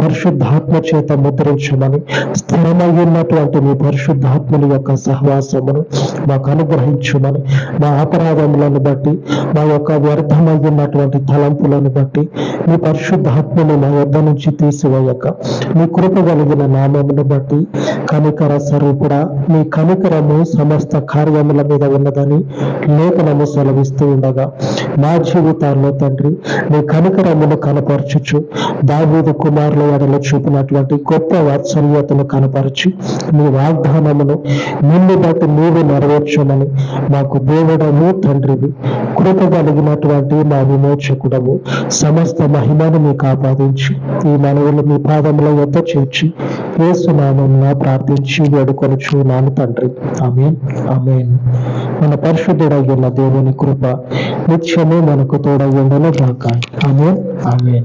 పరిశుద్ధాత్మ చేత ముద్రించమని స్థిరమై ఉన్నటువంటి మీ పరిశుద్ధాత్మల యొక్క సహవాసమును మాకు అనుగ్రహించమని మా అపరాధములను బట్టి మా యొక్క వ్యర్థమై ఉన్నటువంటి తలంపులను బట్టి మీ పరిశుద్ధాత్మను మా యొద్ద నుంచి తీసివేయక. మీ కృప కలిగిన నామమును బట్టి కనికర స్వరూపుడా మీ కనికరము సమస్త కార్యముల మీద ఉన్నదని లేఖనము సెలవిస్తూ ఉండగా మా జీవితాల్లో తండ్రి మీ కనికరమును కనపరచుచు దావీదు కుమారులు ఎడల చూపినటువంటి గొప్ప వాత్సల్యతను కనపరచి మీ వాగ్దానమును నిన్ను బట్టి నీవు నెరవేర్చమని మాకు దేవుడము తండ్రివి. కృప కలిగినటువంటి మా విమోచకుడము సమస్త మహిమను మీకు ఆపాదించి ఈ మనవులు మీ పాదముల యొద్ద చేర్చి ఏసునామం ప్రార్థించి వేడుకొని నాను తండ్రి. ఆమె ఆమె మన పరిశుద్ధుడయ్యున్న దేవుని కృప నిత్యము మనకు తోడయ్యుండను గాక. ఆమె ఆమె